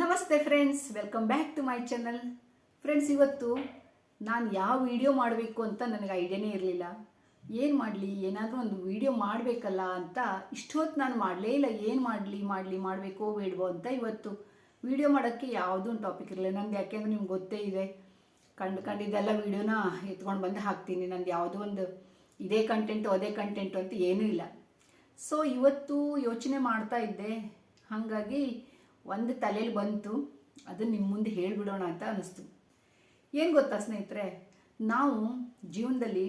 ನಮಸ್ತೆ friends welcome back to my channel friends ಇವತ್ತು ನಾನು ಯಾವ ವಿಡಿಯೋ ಮಾಡಬೇಕು ಅಂತ ನನಗೆ ಐಡಿಯಾನೇ ಇರಲಿಲ್ಲ. ಏನು ಮಾಡಲಿ? ಏನಾದರೂ ಒಂದು ವಿಡಿಯೋ ಮಾಡಬೇಕಲ್ಲ ಅಂತ ಇಷ್ಟೊತ್ತು ನಾನು ಮಾಡಲೇ ಇಲ್ಲ. ಏನು ಮಾಡಲಿ ಮಾಡಲಿ, ಮಾಡಬೇಕೋ ಬೇಡವೋ ಅಂತ ಇವತ್ತು ವಿಡಿಯೋ ಮಾಡೋಕ್ಕೆ ಯಾವುದೂ ಒಂದು ಟಾಪಿಕ್ ಇರಲಿಲ್ಲ. ನಂದು ಯಾಕೆಂದ್ರೆ ನಿಮ್ಗೆ ಗೊತ್ತೇ ಇದೆ. ಕಂಡು ಕಂಡಿದ್ದೆಲ್ಲ ವೀಡಿಯೋನ ಎತ್ಕೊಂಡು ಬಂದು ಹಾಕ್ತೀನಿ. ನಂದು ಯಾವುದೋ ಒಂದು ಇದೇ ಕಂಟೆಂಟು ಅದೇ ಕಂಟೆಂಟು ಅಂತ ಏನೂ ಇಲ್ಲ. ಸೊ ಇವತ್ತು ಯೋಚನೆ ಮಾಡ್ತಾ ಇದ್ದೆ. ಹಾಗಾಗಿ ಒಂದು ತಲೆಯಲ್ಲಿ ಬಂತು ಅದನ್ನು ನಿಮ್ಮ ಮುಂದೆ ಹೇಳಿಬಿಡೋಣ ಅಂತ ಅನ್ನಿಸ್ತು. ಏನು ಗೊತ್ತಾ ಸ್ನೇಹಿತರೆ? ನಾವು ಜೀವನದಲ್ಲಿ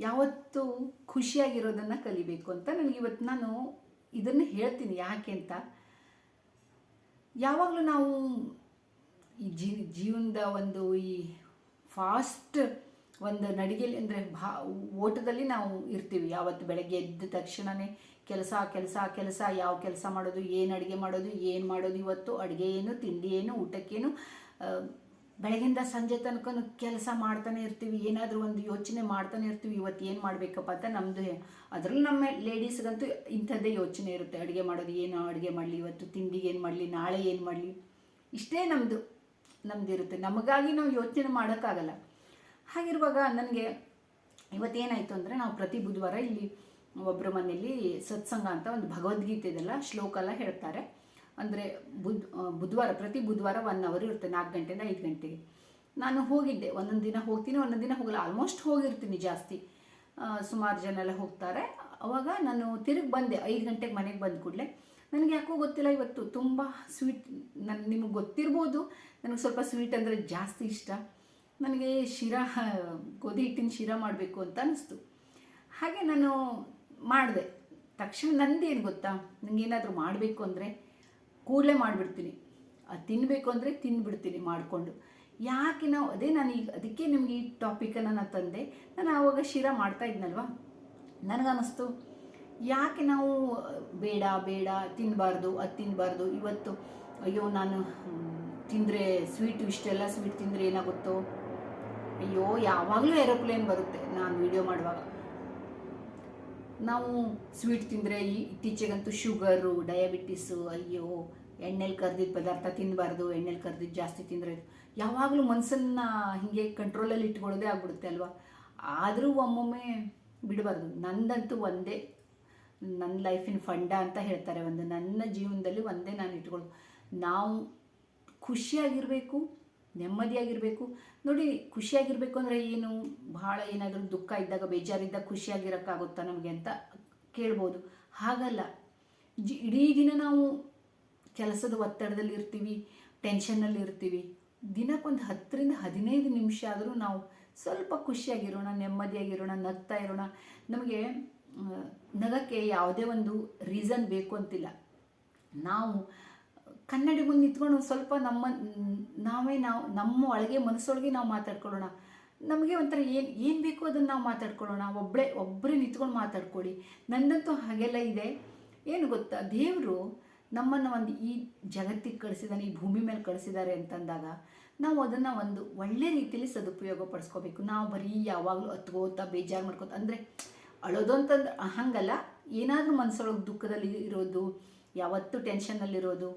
ಯಾವತ್ತೂ ಖುಷಿಯಾಗಿರೋದನ್ನು ಕಲಿಬೇಕು ಅಂತ ನನಗೆ ಇವತ್ತು ನಾನು ಇದನ್ನು ಹೇಳ್ತೀನಿ ಯಾಕೆ ಅಂತ. ಯಾವಾಗಲೂ ನಾವು ಈ ಜೀವನದ ಒಂದು ಈ ಫಾಸ್ಟ್ ಒಂದು ನಡಿಗೆಯಲ್ಲಿ ಅಂದರೆ ಭಾ ಓಟದಲ್ಲಿ ನಾವು ಇರ್ತೀವಿ. ಯಾವತ್ತು ಬೆಳಗ್ಗೆ ಎದ್ದ ತಕ್ಷಣವೇ ಕೆಲಸ ಕೆಲಸ ಕೆಲಸ, ಯಾವ ಕೆಲಸ ಮಾಡೋದು, ಏನು ಅಡುಗೆ ಮಾಡೋದು, ಏನು ಮಾಡೋದು ಇವತ್ತು, ಅಡುಗೆ ಏನು, ತಿಂಡಿ ಏನು, ಊಟಕ್ಕೇನು ಬೆಳಗಿಂದ ಸಂಜೆ ತನಕ ಕೆಲಸ ಮಾಡ್ತಾನೆ ಇರ್ತೀವಿ, ಏನಾದರೂ ಒಂದು ಯೋಚನೆ ಮಾಡ್ತಾನೆ ಇರ್ತೀವಿ, ಇವತ್ತು ಏನು ಮಾಡಬೇಕಪ್ಪ ಅಂತ ನಮ್ಮದು ಅದರಲ್ಲೂ ನಮ್ಮ ಲೇಡೀಸ್ಗಂತೂ ಇಂಥದ್ದೇ ಯೋಚನೆ ಇರುತ್ತೆ, ಅಡುಗೆ ಮಾಡೋದು ಏನು, ಅಡುಗೆ ಮಾಡಲಿ, ಇವತ್ತು ತಿಂಡಿಗೆ ಏನು ಮಾಡಲಿ, ನಾಳೆ ಏನು ಮಾಡಲಿ, ಇಷ್ಟೇ ನಮ್ಮದು ನಮ್ಮದಿರುತ್ತೆ ನಮಗಾಗಿ ನಾವು ಯೋಚನೆ ಮಾಡೋಕ್ಕಾಗಲ್ಲ. ಹಾಗಿರುವಾಗ ನನಗೆ ಇವತ್ತೇನಾಯಿತು ಅಂದರೆ ನಾವು ಪ್ರತಿ ಬುಧವಾರ ಇಲ್ಲಿ ಒಬ್ಬರ ಮನೆಯಲ್ಲಿ ಸತ್ಸಂಗ ಅಂತ ಒಂದು ಭಗವದ್ಗೀತೆ ಇದೆಲ್ಲ ಶ್ಲೋಕ ಎಲ್ಲ ಹೇಳ್ತಾರೆ. ಅಂದರೆ ಬುಧ್ ಬುಧವಾರ, ಪ್ರತಿ ಬುಧವಾರ ಒನ್ ಅವರ್ ಇರುತ್ತೆ, ನಾಲ್ಕು ಗಂಟೆಯಿಂದ ಐದು ಗಂಟೆಗೆ. ನಾನು ಹೋಗಿದ್ದೆ, ಒಂದೊಂದು ದಿನ ಹೋಗ್ತೀನಿ, ಒಂದೊಂದು ದಿನ ಹೋಗಲ್ಲ ಆಲ್ಮೋಸ್ಟ್ ಹೋಗಿರ್ತೀನಿ ಜಾಸ್ತಿ. ಸುಮಾರು ಜನ ಎಲ್ಲ ಹೋಗ್ತಾರೆ. ಅವಾಗ ನಾನು ತಿರುಗಿ ಬಂದೆ, ಐದು ಗಂಟೆಗೆ ಮನೆಗೆ ಬಂದ ಕೂಡಲೇ. ನನಗೆ ಯಾಕೋ ಗೊತ್ತಿಲ್ಲ ಇವತ್ತು, ತುಂಬ ಸ್ವೀಟ್ ನನ್ನ ನಿಮಗೆ ಗೊತ್ತಿರ್ಬೋದು, ನನಗೆ ಸ್ವಲ್ಪ ಸ್ವೀಟ್ ಅಂದರೆ ಜಾಸ್ತಿ ಇಷ್ಟ. ನನಗೆ ಶಿರಾ, ಗೋಧಿ ಹಿಟ್ಟಿನ ಶಿರಾ ಮಾಡಬೇಕು ಅಂತ ಅನ್ನಿಸ್ತು ಹಾಗೆ ನಾನು ಮಾಡಿದೆ. ತಕ್ಷಣ ನಂದೇನು ಗೊತ್ತಾ? ನನಗೇನಾದರೂ ಮಾಡಬೇಕು ಅಂದರೆ ಕೂಡಲೇ ಮಾಡಿಬಿಡ್ತೀನಿ. ಅದು ತಿನ್ನಬೇಕು ಅಂದರೆ ತಿಂದುಬಿಡ್ತೀನಿ ಮಾಡಿಕೊಂಡು. ಯಾಕೆ ನಾವು, ಅದೇ ನಾನು ಈಗ, ಅದಕ್ಕೆ ನಿಮಗೆ ಈ ಟಾಪಿಕನ್ನು ನಾನು ತಂದೆ. ನಾನು ಆವಾಗ ಶಿರಾ ಮಾಡ್ತಾ ಇದ್ನಲ್ವಾ? ನನಗನ್ನಿಸ್ತು ಯಾಕೆ ನಾವು, ಬೇಡ ಬೇಡ ತಿನ್ನಬಾರ್ದು ಅದು ತಿನ್ನಬಾರ್ದು ಇವತ್ತು, ಅಯ್ಯೋ, ನಾನು ತಿಂದರೆ ಸ್ವೀಟ್ ಇಷ್ಟೆಲ್ಲ ಸ್ವೀಟ್ ತಿಂದರೆ ಏನಾಗುತ್ತೋ? ಅಯ್ಯೋ, ಯಾವಾಗಲೂ ಏರೋಪ್ಲೇನ್ ಬರುತ್ತೆ. ನಾನು ವಿಡಿಯೋ ಮಾಡುವಾಗ. ನಾವು ಸ್ವೀಟ್ ತಿಂದರೆ ಈ ಇತ್ತೀಚೆಗಂತೂ ಶುಗರು ಡಯಾಬಿಟಿಸು ಅಯ್ಯೋ, ಎಣ್ಣೆಲಿ ಕರ್ದಿದ್ದ ಪದಾರ್ಥ ತಿನ್ನಬಾರ್ದು ಎಣ್ಣೆಲಿ ಕರ್ದಿದ್ದು ಜಾಸ್ತಿ ತಿಂದರೆ ಯಾವಾಗಲೂ ಮನಸ್ಸನ್ನು ಹೀಗೆ ಕಂಟ್ರೋಲಲ್ಲಿ ಇಟ್ಕೊಳ್ಳೋದೇ ಆಗ್ಬಿಡುತ್ತೆ ಅಲ್ವಾ? ಆದರೂ ಒಮ್ಮೊಮ್ಮೆ ಬಿಡಬಾರ್ದು. ನಂದಂತೂ ಒಂದೇ ನನ್ನ ಲೈಫಿನ ಫಂಡ ಅಂತ ಹೇಳ್ತಾರೆ ಒಂದು. ನನ್ನ ಜೀವನದಲ್ಲಿ ಒಂದೇ ನಾನು ಇಟ್ಕೊಳ್ಳೋದು. ನಾವು ಖುಷಿಯಾಗಿರಬೇಕು ನೆಮ್ಮದಿಯಾಗಿರಬೇಕು. ನೋಡಿ, ಖುಷಿಯಾಗಿರಬೇಕು ಅಂದರೆ ಏನು? ಭಾಳ ಏನಾದರೂ ದುಃಖ ಇದ್ದಾಗ, ಬೇಜಾರಿದ್ದಾಗ ಖುಷಿಯಾಗಿರೋಕ್ಕಾಗುತ್ತಾ ನಮಗೆ ಅಂತ ಕೇಳ್ಬೋದು. ಹಾಗಲ್ಲ. ಜಿ, ಇಡೀ ದಿನ ನಾವು ಕೆಲಸದ ಒತ್ತಡದಲ್ಲಿ ಇರ್ತೀವಿ ಟೆನ್ಷನ್ನಲ್ಲಿ ಇರ್ತೀವಿ. ದಿನಕ್ಕೊಂದು ಹತ್ತರಿಂದ ಹದಿನೈದು ನಿಮಿಷ ಆದರೂ ನಾವು ಸ್ವಲ್ಪ ಖುಷಿಯಾಗಿರೋಣ, ನೆಮ್ಮದಿಯಾಗಿರೋಣ, ನಗ್ತಾ ಇರೋಣ. ನಮಗೆ ನಗಕ್ಕೆ ಯಾವುದೇ ಒಂದು ರೀಸನ್ ಬೇಕು ಅಂತಿಲ್ಲ. ನಾವು ಕನ್ನಡಿ ಮುಂದೆ ನಿಂತ್ಕೊಂಡು ಸ್ವಲ್ಪ ನಮ್ಮ, ನಾವೇ ನಾವು, ನಮ್ಮ ಒಳಗೆ ಮನಸ್ಸೊಳಗೆ ನಾವು ಮಾತಾಡ್ಕೊಳ್ಳೋಣ. ನಮಗೆ ಒಂಥರ ಏನು ಏನು ಬೇಕೋ ಅದನ್ನು ನಾವು ಮಾತಾಡ್ಕೊಳ್ಳೋಣ. ಒಬ್ಬಳೇ ಒಬ್ಬರೇ ನಿಂತ್ಕೊಂಡು ಮಾತಾಡ್ಕೊಳ್ಳಿ. ನನ್ನಂತೂ ಹಾಗೆಲ್ಲ ಇದೆ. ಏನು ಗೊತ್ತಾ? ದೇವರು ನಮ್ಮನ್ನು ಒಂದು ಈ ಜಗತ್ತಿಗೆ ಕಳಿಸಿದಾನೆ, ಈ ಭೂಮಿ ಮೇಲೆ ಕಳಿಸಿದ್ದಾರೆ ಅಂತಂದಾಗ ನಾವು ಅದನ್ನು ಒಂದು ಒಳ್ಳೆ ರೀತಿಯಲ್ಲಿ ಸದುಪಯೋಗ ಪಡಿಸ್ಕೋಬೇಕು. ನಾವು ಬರೀ ಯಾವಾಗಲೂ ಹತ್ಕೋತಾ ಬೇಜಾರು ಮಾಡ್ಕೋತ, ಅಂದರೆ ಅಳೋದು ಅಂತಂದ್ರೆ ಹಂಗಲ್ಲ. ಏನಾದರೂ ಮನಸ್ಸೊಳಗೆ ದುಃಖದಲ್ಲಿ ಇರೋದು, ಯಾವತ್ತೂ ಟೆನ್ಷನ್ನಲ್ಲಿರೋದು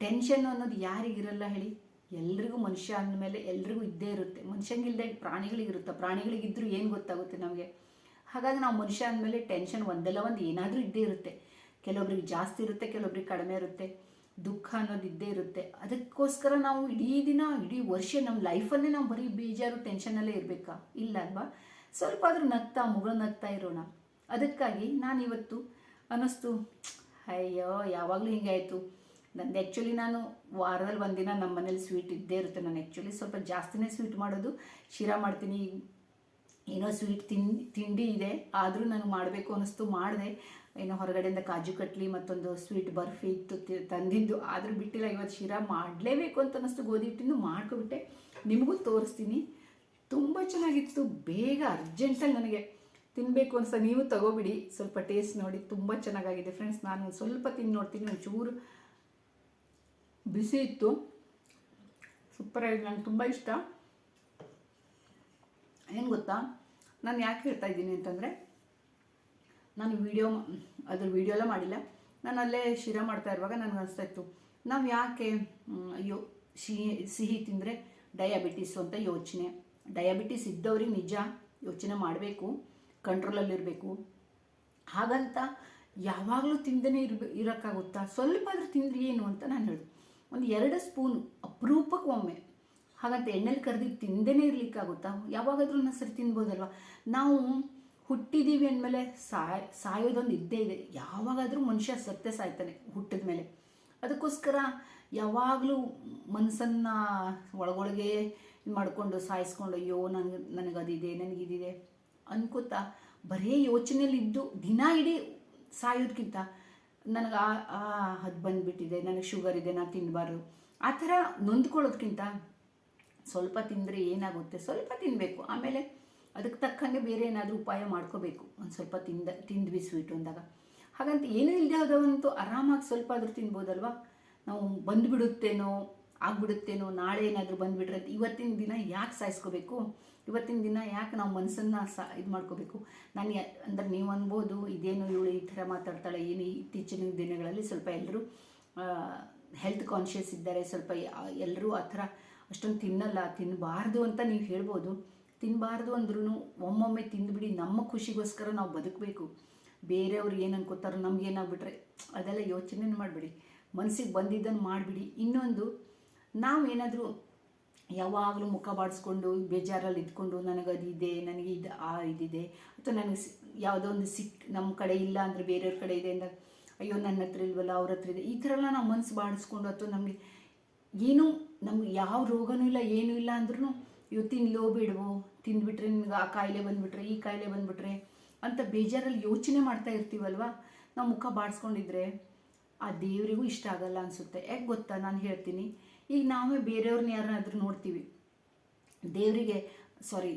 ಟೆನ್ಷನ್ ಅನ್ನೋದು ಯಾರಿಗಿರಲ್ಲ ಹೇಳಿ, ಎಲ್ರಿಗೂ ಮನುಷ್ಯ ಅಂದಮೇಲೆ ಎಲ್ರಿಗೂ ಇದ್ದೇ ಇರುತ್ತೆ. ಮನುಷ್ಯಂಗಿಲ್ದೆ ಪ್ರಾಣಿಗಳಿಗಿರುತ್ತೆ? ಪ್ರಾಣಿಗಳಿಗಿದ್ರೂ ಏನು ಗೊತ್ತಾಗುತ್ತೆ ನಮಗೆ? ಹಾಗಾಗಿ ನಾವು ಮನುಷ್ಯ ಅಂದಮೇಲೆ ಟೆನ್ಷನ್ ಒಂದಲ್ಲ ಒಂದು ಏನಾದರೂ ಇದ್ದೇ ಇರುತ್ತೆ. ಕೆಲವೊಬ್ರಿಗೆ ಜಾಸ್ತಿ ಇರುತ್ತೆ, ಕೆಲವೊಬ್ರಿಗೆ ಕಡಿಮೆ ಇರುತ್ತೆ. ದುಃಖ ಅನ್ನೋದು ಇದ್ದೇ ಇರುತ್ತೆ. ಅದಕ್ಕೋಸ್ಕರ ನಾವು ಇಡೀ ದಿನ, ಇಡೀ ವರ್ಷ ನಮ್ಮ ಲೈಫಲ್ಲೇ ನಾವು ಬರೀ ಬೇಜಾರು ಟೆನ್ಷನಲ್ಲೇ ಇರಬೇಕಾ? ಇಲ್ಲ ಅಲ್ವಾ? ಸ್ವಲ್ಪ ಆದರೂ ನಗ್ತಾ, ಮುಗುಳು ನಗ್ತಾ ಇರೋಣ. ಅದಕ್ಕಾಗಿ ನಾನಿವತ್ತು, ಅನ್ನಿಸ್ತು, ಅಯ್ಯೋ, ಯಾವಾಗಲೂ ಹಿಂಗೆ ಆಯಿತು. ನಂದು ಆ್ಯಕ್ಚುಲಿ ನಾನು ವಾರದಲ್ಲಿ ಒಂದಿನ ನಮ್ಮ ಮನೇಲಿ ಸ್ವೀಟ್ ಇದ್ದೇ ಇರುತ್ತೆ ನಾನು ಆ್ಯಕ್ಚುಲಿ ಸ್ವಲ್ಪ ಜಾಸ್ತಿನೇ ಸ್ವೀಟ್ ಮಾಡೋದು. ಶಿರಾ ಮಾಡ್ತೀನಿ. ಏನೋ ಸ್ವೀಟ್ ತಿನ್ ತಿಂಡಿ ಇದೆ. ಆದರೂ ನಾನು ಮಾಡಬೇಕು ಅನ್ನಿಸ್ತು. ಮಾಡಿದೆ. ಏನೋ ಹೊರಗಡೆಯಿಂದ ಕಾಜು ಕಟ್ಲಿ ಮತ್ತೊಂದು ಸ್ವೀಟ್ ಬರ್ಫಿ ಇತ್ತು ತಂದಿದ್ದು. ಆದರೂ ಬಿಟ್ಟಿಲ್ಲ. ಇವತ್ತು ಶಿರಾ ಮಾಡಲೇಬೇಕು ಅಂತ ಅನ್ನಿಸ್ತು. ಗೋಧಿ ಹಿಟ್ಟಿಂದು ಮಾಡ್ಕೊಬಿಟ್ಟೆ. ನಿಮಗೂ ತೋರಿಸ್ತೀನಿ. ತುಂಬ ಚೆನ್ನಾಗಿತ್ತು. ಬೇಗ ಅರ್ಜೆಂಟಲ್ಲಿ ನನಗೆ ತಿನ್ನಬೇಕು ಅನ್ಸ ನೀವು ತಗೋಬಿಡಿ. ಸ್ವಲ್ಪ ಟೇಸ್ಟ್ ನೋಡಿ. ತುಂಬ ಚೆನ್ನಾಗಾಗಿದೆ. ಫ್ರೆಂಡ್ಸ್ ನಾನು ಸ್ವಲ್ಪ ತಿಂದು ನೋಡ್ತೀನಿ. ಒಂಚೂರು ಬಿಸಿ ಇತ್ತು. ಸೂಪರಾಗಿ ನಂಗೆ ತುಂಬ ಇಷ್ಟ. ಏನು ಗೊತ್ತಾ? ನಾನು ಯಾಕೆ ಹೇಳ್ತಾ ಇದ್ದೀನಿ ಅಂತಂದರೆ, ನಾನು ವಿಡಿಯೋ ಅದ್ರ ವೀಡಿಯೋ ಎಲ್ಲ ಮಾಡಿಲ್ಲ. ನಾನು ಅಲ್ಲೇ ಶಿರಾ ಮಾಡ್ತಾ ಇರುವಾಗ ನನಗೆ ಅನಿಸ್ತಾ ಇತ್ತು, ನಾವು ಯಾಕೆ ಅಯ್ಯೋ ಸಿಹಿ ಸಿಹಿ ತಿಂದರೆ ಡಯಾಬಿಟಿಸು ಅಂತ ಯೋಚನೆ. ಡಯಾಬಿಟಿಸ್ ಇದ್ದವ್ರಿಗೆ ನಿಜ ಯೋಚನೆ ಮಾಡಬೇಕು ಕಂಟ್ರೋಲಲ್ಲಿರಬೇಕು ಹಾಗಂತ ಯಾವಾಗಲೂ ತಿಂದೇ ಇರ್ಬೇ, ಇರೋಕ್ಕಾಗುತ್ತಾ? ಸ್ವಲ್ಪ ಆದರೂ ತಿಂದ್ರೆ ಏನು ಅಂತ ನಾನು ಹೇಳಿದೆ. ಒಂದು ಎರಡು ಸ್ಪೂನ್ ಅಪರೂಪಕ್ಕೆ ಒಮ್ಮೆ ಹಾಗಂತ ಎಣ್ಣೆಲಿ ಕರೆದಿದ್ದು ತಿಂದೇನೆ ಇರಲಿಕ್ಕಾಗುತ್ತಾ ಯಾವಾಗಾದರೂ ಒಂದು ಸರಿ ತಿನ್ಬೋದಲ್ವ? ನಾವು ಹುಟ್ಟಿದ್ದೀವಿ ಅಂದಮೇಲೆ ಸಾಯ್, ಸಾಯೋದೊಂದು ಇದ್ದೇ ಇದೆ. ಯಾವಾಗಾದರೂ ಮನುಷ್ಯ ಸತ್ಯ ಸಾಯ್ತಾನೆ ಹುಟ್ಟಿದ ಮೇಲೆ. ಅದಕ್ಕೋಸ್ಕರ ಯಾವಾಗಲೂ ಮನಸ್ಸನ್ನು ಒಳಗೊಳಗೆ ಮಾಡಿಕೊಂಡು ಸಾಯಿಸ್ಕೊಂಡು, ಅಯ್ಯೋ, ನನಗೆ, ನನಗದಿದೆ, ನನಗಿದಿದೆ ಅನ್ಕೋತಾ ಬರೀ ಯೋಚನೆಯಲ್ಲಿ ಇದ್ದು ದಿನ ಇಡೀ ಸಾಯೋದಕ್ಕಿಂತ ನನಗೆ ಆ ಅದು ಬಂದುಬಿಟ್ಟಿದೆ, ನನಗೆ ಶುಗರ್ ಇದೆ, ನಾನು ತಿನ್ನಬಾರ್ದು ಆ ಥರ ನೊಂದ್ಕೊಳ್ಳೋದ್ಕಿಂತ ಸ್ವಲ್ಪ ತಿಂದರೆ ಏನಾಗುತ್ತೆ? ಸ್ವಲ್ಪ ತಿನ್ನಬೇಕು ಆಮೇಲೆ ಅದಕ್ಕೆ ತಕ್ಕಂಗೆ ಬೇರೆ ಏನಾದರೂ ಉಪಾಯ ಮಾಡ್ಕೋಬೇಕು. ಒಂದು ಸ್ವಲ್ಪ ತಿಂದ, ತಿಂದ್ವಿ ಸ್ವೀಟು ಅಂದಾಗ. ಹಾಗಂತ ಏನೂ ಇಲ್ಲದೆ ಹೋದವಂತೂ ಆರಾಮಾಗಿ ಸ್ವಲ್ಪ ಆದರೂ ತಿನ್ಬೋದಲ್ವಾ? ನಾವು ಬಂದುಬಿಡುತ್ತೇನೋ, ಆಗ್ಬಿಡುತ್ತೇನೋ, ನಾಳೆ ಏನಾದರೂ ಬಂದುಬಿಟ್ರೆ ಇವತ್ತಿನ ದಿನ ಯಾಕೆ ಸಾಯಿಸ್ಕೋಬೇಕು? ಇವತ್ತಿನ ದಿನ ಯಾಕೆ ನಾವು ಮನಸ್ಸನ್ನು ಸ, ಇದು ಮಾಡ್ಕೋಬೇಕು? ನಾನು ಅಂದ್ರೆ ನೀವು ಅನ್ಬೋದು, ಇದೇನು ಇವಳು ಈ ಥರ ಮಾತಾಡ್ತಾಳೆ, ಏನು ಇತ್ತೀಚಿನ ದಿನಗಳಲ್ಲಿ ಸ್ವಲ್ಪ ಎಲ್ಲರೂ ಹೆಲ್ತ್ ಕಾನ್ಷಿಯಸ್ ಇದ್ದಾರೆ, ಸ್ವಲ್ಪ ಎಲ್ಲರೂ ಆ ಥರ ಅಷ್ಟೊಂದು ತಿನ್ನಲ್ಲ ತಿನ್ನಬಾರ್ದು ಅಂತ ನೀವು ಹೇಳ್ಬೋದು. ತಿನ್ನಬಾರ್ದು ಅಂದ್ರೂ ಒಮ್ಮೊಮ್ಮೆ ತಿಂದುಬಿಡಿ, ನಮ್ಮ ಖುಷಿಗೋಸ್ಕರ ನಾವು ಬದುಕಬೇಕು. ಬೇರೆಯವ್ರು ಏನು ಅನ್ಕೋತಾರೋ ನಮಗೇನಾಗ್ಬಿಟ್ರೆ ಅದೆಲ್ಲ ಯೋಚನೆ ಮಾಡಬೇಡಿ. ಮನಸ್ಸಿಗೆ ಬಂದಿದ್ದನ್ನು ಮಾಡಿಬಿಡಿ. ಇನ್ನೊಂದು, ನಾವೇನಾದರೂ ಯಾವಾಗಲೂ ಮುಖ ಬಾಡಿಸ್ಕೊಂಡು ಬೇಜಾರಲ್ಲಿ ಇದ್ಕೊಂಡು ನನಗೆ ಅದಿದೆ ನನಗೆ ಇದು, ಆ ಇದಿದೆ ಅಥವಾ ನನಗೆ ಯಾವುದೋ ಒಂದು ಸಿಕ್ ನಮ್ಮ ಕಡೆ ಇಲ್ಲ ಅಂದರೆ ಬೇರೆಯವ್ರ ಕಡೆ ಇದೆ ಅಂದಾಗ, ಅಯ್ಯೋ, ನನ್ನ ಹತ್ರ ಇಲ್ವಲ್ಲ, ಅವ್ರ ಹತ್ರ ಇದೆ. ಈ ಥರ ಎಲ್ಲ ನಾವು ಮನಸ್ಸು ಬಾಡಿಸ್ಕೊಂಡು ಅಥವಾ ನಮಗೆ ಏನೂ, ನಮ್ಗೆ ಯಾವ ರೋಗನೂ ಇಲ್ಲ, ಏನೂ ಇಲ್ಲ ಅಂದ್ರೂ ಇವು ತಿನ್ಲೋ ಬಿಡುವೋ, ತಿಂದ್ಬಿಟ್ರೆ ನಿಮ್ಗೆ ಆ ಕಾಯಿಲೆ ಬಂದುಬಿಟ್ರೆ, ಈ ಕಾಯಿಲೆ ಬಂದುಬಿಟ್ರೆ ಅಂತ ಬೇಜಾರಲ್ಲಿ ಯೋಚನೆ ಮಾಡ್ತಾ ಇರ್ತೀವಲ್ವ? ನಾವು ಮುಖ ಬಾಡಿಸ್ಕೊಂಡಿದ್ರೆ ಆ ದೇವರಿಗೂ ಇಷ್ಟ ಆಗಲ್ಲ ಅನಿಸುತ್ತೆ. ಯಾಕೆ ಗೊತ್ತಾ? ನಾನು ಹೇಳ್ತೀನಿ. ಈಗ ನಾವೇ ಬೇರೆಯವ್ರನ್ನ ಯಾರನ್ನಾದರೂ ನೋಡ್ತೀವಿ. ದೇವರಿಗೆ ಸಾರಿ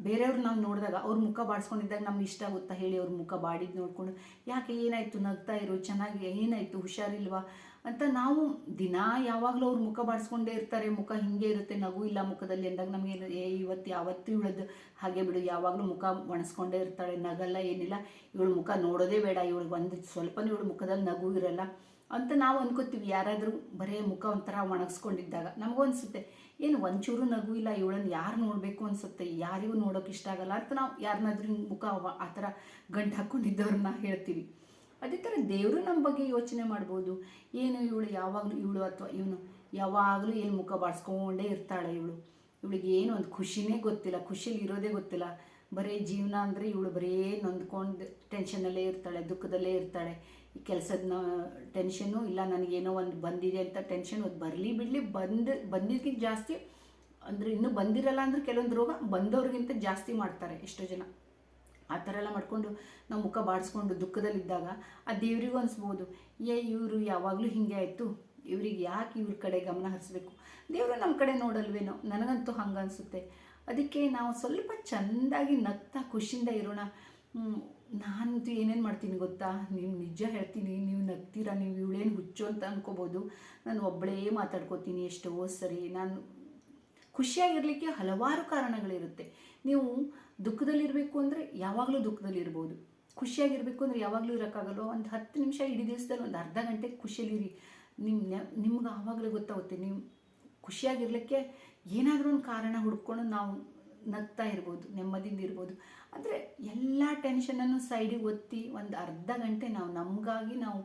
ಬೇರೆಯವ್ರು ನಾವು ನೋಡಿದಾಗ ಅವ್ರ ಮುಖ ಬಾಡಿಸ್ಕೊಂಡಿದ್ದಾಗ ನಮ್ಗೆ ಇಷ್ಟ ಆಗುತ್ತಾ ಹೇಳಿ ಅವ್ರ ಮುಖ ಬಾಡಿದ್ದು ನೋಡಿಕೊಂಡು, ಯಾಕೆ ಏನಾಯಿತು? ನಗ್ತಾ ಇರೋ, ಚೆನ್ನಾಗಿ, ಏನಾಯಿತು? ಹುಷಾರಿಲ್ವಾ? ಅಂತ ನಾವು ದಿನ ಯಾವಾಗಲೂ ಅವ್ರ ಮುಖ ಬಾಡಿಸ್ಕೊಂಡೇ ಇರ್ತಾರೆ. ಮುಖ ಹಿಂಗೆ ಇರುತ್ತೆ, ನಗು ಇಲ್ಲ ಮುಖದಲ್ಲಿ ಅಂದಾಗ ನಮಗೆ ಏ, ಇವತ್ತು ಯಾವತ್ತೂ ಇವಳದ್ದು ಹಾಗೆ ಬಿಡು. ಯಾವಾಗಲೂ ಮುಖ ಒಣಸ್ಕೊಂಡೇ ಇರ್ತಾಳೆ. ನಗಲ್ಲ ಏನಿಲ್ಲ. ಇವಳು ಮುಖ ನೋಡೋದೇ ಬೇಡ. ಇವಳು ಒಂದು ಸ್ವಲ್ಪನೂ ಇವಳು ಮುಖದಲ್ಲಿ ನಗು ಇರಲ್ಲ. ಅಂತ ನಾವು ಅನ್ಕೋತೀವಿ. ಯಾರಾದರೂ ಬರೇ ಮುಖ ಒಂಥರ ಒಣಗಿಸ್ಕೊಂಡಿದ್ದಾಗ ನಮಗೂ ಅನಿಸುತ್ತೆ ಏನು ಒಂಚೂರು ನಗು ಇಲ್ಲ ಇವಳನ್ನು ಯಾರು ನೋಡಬೇಕು? ಅನಿಸುತ್ತೆ. ಯಾರಿಗೂ ನೋಡೋಕೆ ಇಷ್ಟ ಆಗಲ್ಲ ಅಂತ ನಾವು ಯಾರನ್ನಾದ್ರೂ ಮುಖ ಆ ಥರ ಗಂಟು ಹಾಕ್ಕೊಂಡಿದ್ದವ್ರನ್ನ ಹೇಳ್ತೀವಿ. ಅದೇ ಥರ ದೇವರು ನಮ್ಮ ಬಗ್ಗೆ ಯೋಚನೆ ಮಾಡ್ಬೋದು. ಏನು ಇವಳು ಯಾವಾಗಲೂ ಇವಳು ಅಥವಾ ಇವನು ಯಾವಾಗಲೂ ಏನು ಮುಖ ಬಾಡಿಸ್ಕೊಂಡೇ ಇರ್ತಾಳೆ ಇವಳು. ಇವಳಿಗೆ ಏನು ಒಂದು ಖುಷಿನೇ ಗೊತ್ತಿಲ್ಲ, ಖುಷಿಲಿ ಇರೋದೇ ಗೊತ್ತಿಲ್ಲ. ಬರೀ ಜೀವನ ಅಂದರೆ ಇವಳು ಬರೀ ನೊಂದ್ಕೊಂಡು ಟೆನ್ಷನಲ್ಲೇ ಇರ್ತಾಳೆ, ದುಃಖದಲ್ಲೇ ಇರ್ತಾಳೆ. ಈ ಕೆಲಸದ ಟೆನ್ಷನ್ನು ಇಲ್ಲ, ನನಗೇನೋ ಒಂದು ಬಂದಿದೆ ಅಂತ ಟೆನ್ಷನ್ ಅದು ಬರಲಿ ಬಿಡಲಿ, ಬಂದ ಬಂದಿದ್ದಕ್ಕಿಂತ ಜಾಸ್ತಿ, ಅಂದರೆ ಇನ್ನೂ ಬಂದಿರಲ್ಲ ಅಂದರೆ ಕೆಲವೊಂದು ರೋಗ ಬಂದವ್ರಿಗಿಂತ ಜಾಸ್ತಿ ಮಾಡ್ತಾರೆ ಎಷ್ಟೋ ಜನ. ಆ ಥರ ಎಲ್ಲ ಮಾಡಿಕೊಂಡು ನಾವು ಮುಖ ಬಾಡಿಸ್ಕೊಂಡು ದುಃಖದಲ್ಲಿದ್ದಾಗ ಆ ದೇವರಿಗೂ ಅನಿಸ್ಬೋದು, ಏ, ಇವರು ಯಾವಾಗಲೂ ಹಿಂಗೆ ಆಯಿತು, ಇವ್ರಿಗೆ ಯಾಕೆ ಇವ್ರ ಕಡೆ ಗಮನ ಹರಿಸ್ಬೇಕು? ದೇವರು ನಮ್ಮ ಕಡೆ ನೋಡಲ್ವೇನೋ, ನನಗಂತೂ ಹಂಗೆ ಅನಿಸುತ್ತೆ. ಅದಕ್ಕೆ ನಾವು ಸ್ವಲ್ಪ ಚೆಂದಾಗಿ ನಗ್ತಾ ಖುಷಿಯಿಂದ ಇರೋಣ. ನಾನಂತೂ ಏನೇನು ಮಾಡ್ತೀನಿ ಗೊತ್ತಾ? ನೀವು ನಿಜ ಹೇಳ್ತೀನಿ, ನೀವು ನಗ್ತೀರಾ, ನೀವು ಇವಳೇನು ಹುಚ್ಚು ಅಂತ ಅನ್ಕೋಬೋದು. ನಾನು ಒಬ್ಬಳೇ ಮಾತಾಡ್ಕೋತೀನಿ, ಎಷ್ಟೋ ಸರಿ. ನಾನು ಖುಷಿಯಾಗಿರಲಿಕ್ಕೆ ಹಲವಾರು ಕಾರಣಗಳಿರುತ್ತೆ. ನೀವು ದುಃಖದಲ್ಲಿರಬೇಕು ಅಂದರೆ ಯಾವಾಗಲೂ ದುಃಖದಲ್ಲಿರ್ಬೋದು. ಖುಷಿಯಾಗಿರಬೇಕು ಅಂದರೆ ಯಾವಾಗಲೂ ಇರೋಕ್ಕಾಗಲ್ಲ ಒಂದು ಹತ್ತು ನಿಮಿಷ ಇಡೀ ದಿವಸದಲ್ಲಿ ಒಂದು ಅರ್ಧ ಗಂಟೆ ಖುಷಿಯಲ್ಲಿರಿ. ನಿಮ್ಮ ನಿಮ್ಗೆ ಆವಾಗಲೇ ಗೊತ್ತಾಗುತ್ತೆ, ನೀವು ಖುಷಿಯಾಗಿರಲಿಕ್ಕೆ ಏನಾದರೂ ಒಂದು ಕಾರಣ ಹುಡ್ಕೊಂಡು ನಾವು ನಗ್ತಾ ಇರ್ಬೋದು ನೆಮ್ಮದಿಯಿಂದ ಇರ್ಬೋದು. ಅಂದರೆ ಎಲ್ಲ ಟೆನ್ಷನನ್ನು ಸೈಡಿಗೆ ಒತ್ತಿ ಒಂದು ಅರ್ಧ ಗಂಟೆ ನಾವು ನಮಗಾಗಿ ನಾವು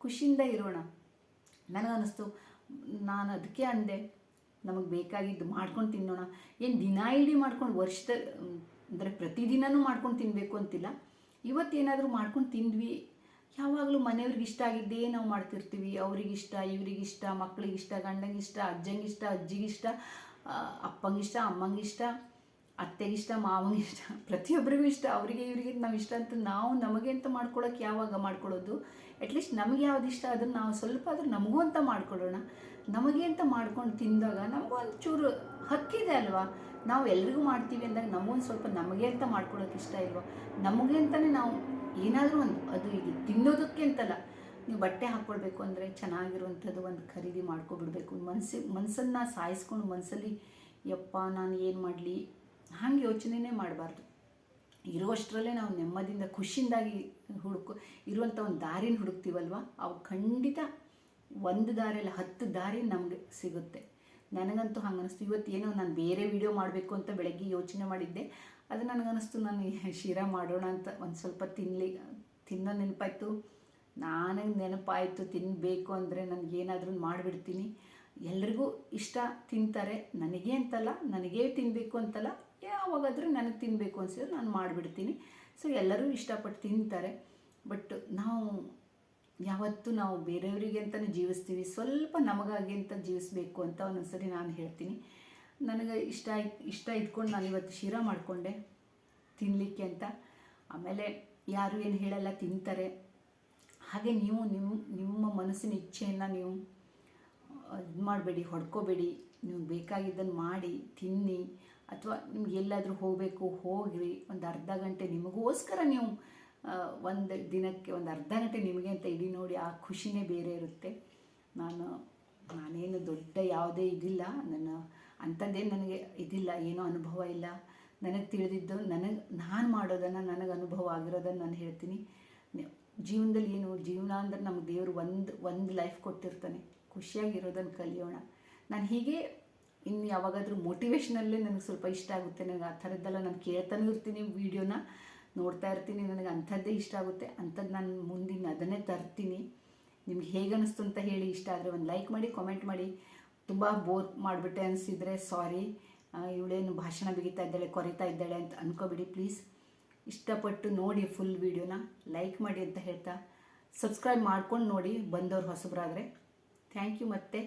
ಖುಷಿಯಿಂದ ಇರೋಣ. ನನಗನ್ನಿಸ್ತು, ನಾನು ಅದಕ್ಕೆ ಅಂದೆ, ನಮಗೆ ಬೇಕಾಗಿದ್ದು ಮಾಡ್ಕೊಂಡು ತಿನ್ನೋಣ. ಏನು ದಿನ ಇಡೀ ಮಾಡ್ಕೊಂಡು ವರ್ಷದ, ಅಂದರೆ ಪ್ರತಿದಿನನೂ ಮಾಡ್ಕೊಂಡು ತಿನ್ನಬೇಕು ಅಂತಿಲ್ಲ. ಇವತ್ತೇನಾದರೂ ಮಾಡ್ಕೊಂಡು ತಿಂದ್ವಿ. ಯಾವಾಗಲೂ ಮನೆಯವ್ರಿಗೆ ಇಷ್ಟ ಆಗಿದ್ದೇ ನಾವು ಮಾಡ್ತಿರ್ತೀವಿ. ಅವ್ರಿಗಿಷ್ಟ ಇವರಿಗಿಷ್ಟ ಮಕ್ಳಿಗಿಷ್ಟ ಗಂಡಂಗಿಷ್ಟ ಅಜ್ಜಂಗಿಷ್ಟ ಅಜ್ಜಿಗಿಷ್ಟ ಅಪ್ಪಂಗಿಷ್ಟ ಅಮ್ಮಂಗಿಷ್ಟ ಅತ್ತೆಗಿಷ್ಟ ಮಾವನಿಷ್ಟ ಪ್ರತಿಯೊಬ್ಬರಿಗೂ ಇಷ್ಟ, ಅವರಿಗೆ, ಇವರಿಗೆ ನಾವು ಇಷ್ಟ ಅಂತ ನಾವು ನಮಗೆ ಅಂತ ಮಾಡ್ಕೊಳ್ಳೋಕೆ ಯಾವಾಗ ಮಾಡ್ಕೊಳ್ಳೋದು ಅಟ್ಲೀಸ್ಟ್ ನಮಗೆ ಯಾವ್ದು ಇಷ್ಟ ಅದನ್ನು ನಾವು ಸ್ವಲ್ಪ ಆದರೂ ನಮಗೂ ಅಂತ ಮಾಡ್ಕೊಳ್ಳೋಣ. ನಮಗೆ ಅಂತ ಮಾಡ್ಕೊಂಡು ತಿಂದಾಗ ನಮಗೂ ಒಂದು ಚೂರು ಹಕ್ಕಿದೆ ಅಲ್ವಾ? ನಾವು ಎಲ್ರಿಗೂ ಮಾಡ್ತೀವಿ ಅಂದಾಗ ನಮಗೊಂದು ಸ್ವಲ್ಪ ನಮಗೆ ಅಂತ ಮಾಡ್ಕೊಳ್ಳೋಕೆ ಇಷ್ಟ ಇಲ್ವಾ? ನಮಗೆ ಅಂತಲೇ ನಾವು ಏನಾದರೂ ಒಂದು, ಅದು ಇದು ತಿನ್ನೋದಕ್ಕೆ ಅಂತಲ್ಲ. ನೀವು ಬಟ್ಟೆ ಹಾಕ್ಕೊಳ್ಬೇಕು ಅಂದರೆ ಚೆನ್ನಾಗಿರುವಂಥದ್ದು ಒಂದು ಖರೀದಿ ಮಾಡ್ಕೊಬಿಡ್ಬೇಕು. ಮನಸ್ಸಿಗೆ ಮನಸ್ಸನ್ನು ಸಾಯಿಸ್ಕೊಂಡು ಮನಸ್ಸಲ್ಲಿ ಯಪ್ಪ ನಾನು ಏನು ಮಾಡಲಿ? ಹಾಗೆ ಯೋಚನೆನೇ ಮಾಡಬಾರ್ದು. ಇರುವಷ್ಟರಲ್ಲೇ ನಾವು ನೆಮ್ಮದಿಯಿಂದ ಖುಷಿಯಿಂದಾಗಿ ಹುಡುಕು, ಇರುವಂಥ ಒಂದು ದಾರಿನ ಹುಡುಕ್ತೀವಲ್ವ? ಅವು ಖಂಡಿತ ಒಂದು ದಾರಿಯಲ್ಲಿ ಹತ್ತು ದಾರಿ ನಮಗೆ ಸಿಗುತ್ತೆ. ನನಗಂತೂ ಹಂಗೆ ಅನಿಸ್ತು ಇವತ್ತು ಏನೋ ನಾನು ಬೇರೆ ವಿಡಿಯೋ ಮಾಡಬೇಕು ಅಂತ ಬೆಳಗ್ಗೆ ಯೋಚನೆ ಮಾಡಿದ್ದೆ. ಅದು ನನಗನ್ನಿಸ್ತು ನಾನು ಶಿರಾ ಮಾಡೋಣ ಅಂತ ಒಂದು ಸ್ವಲ್ಪ ತಿನ್ನಲಿ ತಿನ್ನೋ ನೆನಪಾಯಿತು. ನನಗೆ ನೆನಪಾಯಿತು ತಿನ್ನಬೇಕು ಅಂದರೆ ನನಗೇನಾದರೂ ಮಾಡಿಬಿಡ್ತೀನಿ. ಎಲ್ರಿಗೂ ಇಷ್ಟ ತಿಂತಾರೆ. ನನಗೆ ಅಂತಲ್ಲ, ನನಗೇ ತಿನ್ನಬೇಕು ಅಂತಲ್ಲ, ಯಾವಾಗಾದರೂ ನನಗೆ ತಿನ್ನಬೇಕು ಅನಿಸಿದ್ರೆ ನಾನು ಮಾಡಿಬಿಡ್ತೀನಿ. ಸೊ ಎಲ್ಲರೂ ಇಷ್ಟಪಟ್ಟು ತಿಂತಾರೆ. ಬಟ್ ನಾವು ಯಾವತ್ತೂ ನಾವು ಬೇರೆಯವರಿಗೆ ಅಂತಲೇ ಜೀವಿಸ್ತೀವಿ. ಸ್ವಲ್ಪ ನಮಗಾಗಿ ಅಂತ ಜೀವಿಸಬೇಕು ಅಂತ ಒಂದೊಂದ್ಸರಿ ನಾನು ಹೇಳ್ತೀನಿ. ನನಗೆ ಇಷ್ಟ ಇಷ್ಟ ಇದ್ಕೊಂಡು ನಾನು ಇವತ್ತು ಶಿರಾ ಮಾಡಿಕೊಂಡೆ ತಿನ್ನಲಿಕ್ಕೆ ಅಂತ. ಆಮೇಲೆ ಯಾರು ಏನು ಹೇಳಲ್ಲ ತಿಂತಾರೆ. ಹಾಗೆ ನೀವು ನಿಮ್ಮ ನಿಮ್ಮ ಮನಸ್ಸಿನ ಇಚ್ಛೆಯನ್ನು ನೀವು ಇದು ಮಾಡಬೇಡಿ, ಹೊಡ್ಕೋಬೇಡಿ ನೀವು ಬೇಕಾಗಿದ್ದನ್ನು ಮಾಡಿ, ತಿನ್ನಿ, ಅಥವಾ ನಿಮ್ಗೆ ಎಲ್ಲಾದರೂ ಹೋಗಬೇಕು, ಹೋಗ್ರಿ, ಒಂದು ಅರ್ಧ ಗಂಟೆ ನಿಮಗೋಸ್ಕರ ನೀವು ಒಂದು ದಿನಕ್ಕೆ ಒಂದು ಅರ್ಧ ಗಂಟೆ ನಿಮಗೆ ಅಂತ ಇಡಿ ನೋಡಿ, ಆ ಖುಷಿನೇ ಬೇರೆ ಇರುತ್ತೆ. ನಾನು, ನಾನೇನು ದೊಡ್ಡ ಯಾವುದೇ ಇದಿಲ್ಲ, ನನ್ನ ಅಂಥದ್ದೇನು ನನಗೆ ಇದಿಲ್ಲ, ಏನೋ ಅನುಭವ ಇಲ್ಲ. ನನಗೆ ತಿಳಿದಿದ್ದು, ನನಗೆ, ನಾನು ಮಾಡೋದನ್ನು ನನಗೆ ಅನುಭವ ಆಗಿರೋದನ್ನು ನಾನು ಹೇಳ್ತೀನಿ. ಜೀವನದಲ್ಲಿ ಏನು, ಜೀವನ ಅಂದ್ರೆ ನಮ್ಗೆ ದೇವರು ಒಂದು ಒಂದು ಲೈಫ್ ಕೊಟ್ಟಿರ್ತಾನೆ. ಖುಷಿಯಾಗಿರೋದನ್ನು ಕಲಿಯೋಣ. ನಾನು ಹೀಗೆ ಇನ್ನು ಯಾವಾಗಾದರೂ ಮೋಟಿವೇಶ್ನಲ್ಲೇ ನನಗೆ ಸ್ವಲ್ಪ ಇಷ್ಟ ಆಗುತ್ತೆ. ನನಗೆ ಆ ಥರದ್ದೆಲ್ಲ ನಾನು ಕೇಳ್ತಾನೂ ಇರ್ತೀನಿ ವೀಡಿಯೋನ. ನೋಡ್ತಾ ಇರ್ತೀನಿ, ನನಗೆ ಅಂಥದ್ದೇ ಇಷ್ಟ ಆಗುತ್ತೆ. ಅಂಥದ್ದು ನಾನು ಮುಂದಿನ ಅದನ್ನೇ ತರ್ತೀನಿ. ನಿಮ್ಗೆ ಹೇಗೆ ಅನ್ನಿಸ್ತು ಅಂತ ಹೇಳಿ ಇಷ್ಟ ಆದರೆ ಒಂದು ಲೈಕ್ ಮಾಡಿ ಕಾಮೆಂಟ್ ಮಾಡಿ. ತುಂಬ ಬೋರ್ ಮಾಡಿಬಿಟ್ಟೆ ಅನಿಸಿದರೆ ಸಾರಿ ಇವಳೇನು ಭಾಷಣ ಬಿಗಿತಾ ಇದ್ದಾಳೆ, ಕೊರಿತಾ ಇದ್ದಾಳೆ ಅಂತ ಅನ್ಕೋಬಿಡಿ ಪ್ಲೀಸ್ ಇಷ್ಟಪಟ್ಟು ನೋಡಿ ಫುಲ್ ವೀಡಿಯೋನ. ಲೈಕ್ ಮಾಡಿ ಅಂತ ಹೇಳ್ತಾ. ಸಬ್ಸ್ಕ್ರೈಬ್ ಮಾಡ್ಕೊಂಡು ನೋಡಿ ಬಂದವ್ರು ಹೊಸಬ್ರಾದರೆ. ಥ್ಯಾಂಕ್ ಯು ಮತ್ತೆ